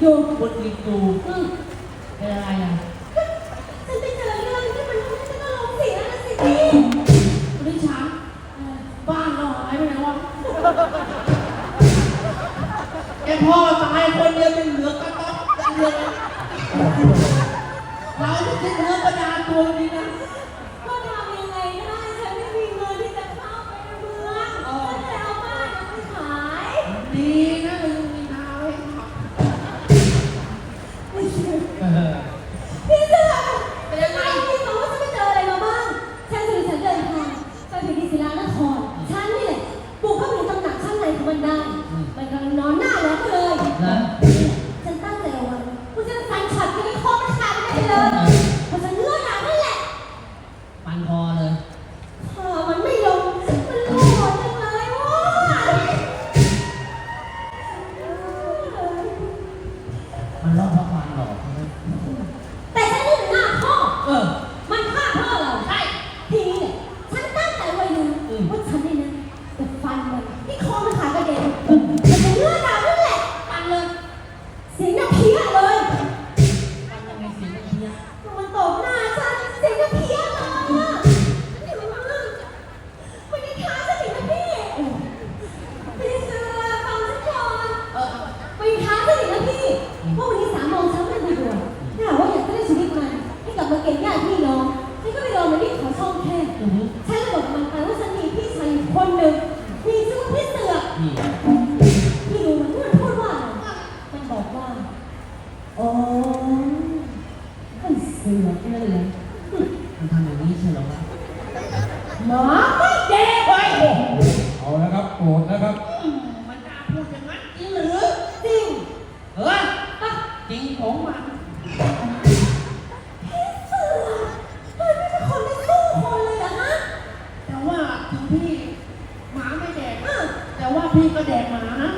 อยู่บนลิงดูอืมเป็นอะไรอะฉันไปเจอเรื่องที่มันทำให้ฉันต้องร้องเสียงนะสิพี่ไม่ช้าบ้านเราหายไปไหนวะแกพ่อตายคนเดียวเป็นเหลือกระต๊อบเหลือกเราไม่ใช่เนื้อประดาตัวนี้นะก็ทำยังไงได้ฉันไม่มีเงินที่จะเข้าไปในเมืองก็เลยเอาบ้านนั้นไปขายดีนะเรายังมีนาไว้ขับ พี่เสือเป็นยังไงพี่บอกว่าฉันไปเจออะไรมาบ้าง ฉันถือฉันเดินทางไปถึงที่ศิลานคร ฉันนี่แหละบุกเข้าไปในตำหนักข้างในของมันได้ มันกำลังนอนหน้าแล้วก็เลย นะ ฉันตั้งใจเอาไว้กูจะฟันฉัดกันในคอมันขาดไปเลยเพราะฉันเลือดหนานั่นแหละ ปันคอเลยขามันไม่ลง มันโหดจังเลยว่ะมันรอบพักวันหรอกแต่ฉันนี่เป็นหน้าพ่อ เออ มันฆ่าพ่อเราใช่ทีนี้เนี่ยฉันตั้งใจไว้เลย อืม ว่าฉันนี่นะจะฟันมันที่คอมันขาดกระเด็นมันจะเลือดหนานั่นแหละฟันเลย เสียงน่ะเพี้ยเลย ปันยังไงเสียงเพี้ย มันตบหน้าฉันเสียงน่ะเพี้ยเลยอะมันจะท้าฉันอีกนะพี่พี่เสือฟังฉันก่อน เออ ไปท้าฉันอีกนะพี่ว่าวันนี้สามโมงเช้าไม่ได้ด่วนถ้าหากว่าอยากจะได้ชีวิตมันให้กลับมาเก่งญาติพี่น้องฉันก็ไปรอมันที่ขอช่องแค่ อือหือ ฉันเลยบอกมันไปว่าฉันมีพี่ชายอยู่คนหนึ่งมีชื่อว่าพี่เสือกนี่พี่รู้ไหมที่มันพูดว่าอะไรมันบอกว่าอ๋อไอ้เสือกนั่นแหละมันทำอย่างนี้ใช่เหรอวะหมาไม่เด็กเฮ้ยโอ้โหเอาแล้วครับโกรธแล้วครับอืม พี่ก็แดกหมานะ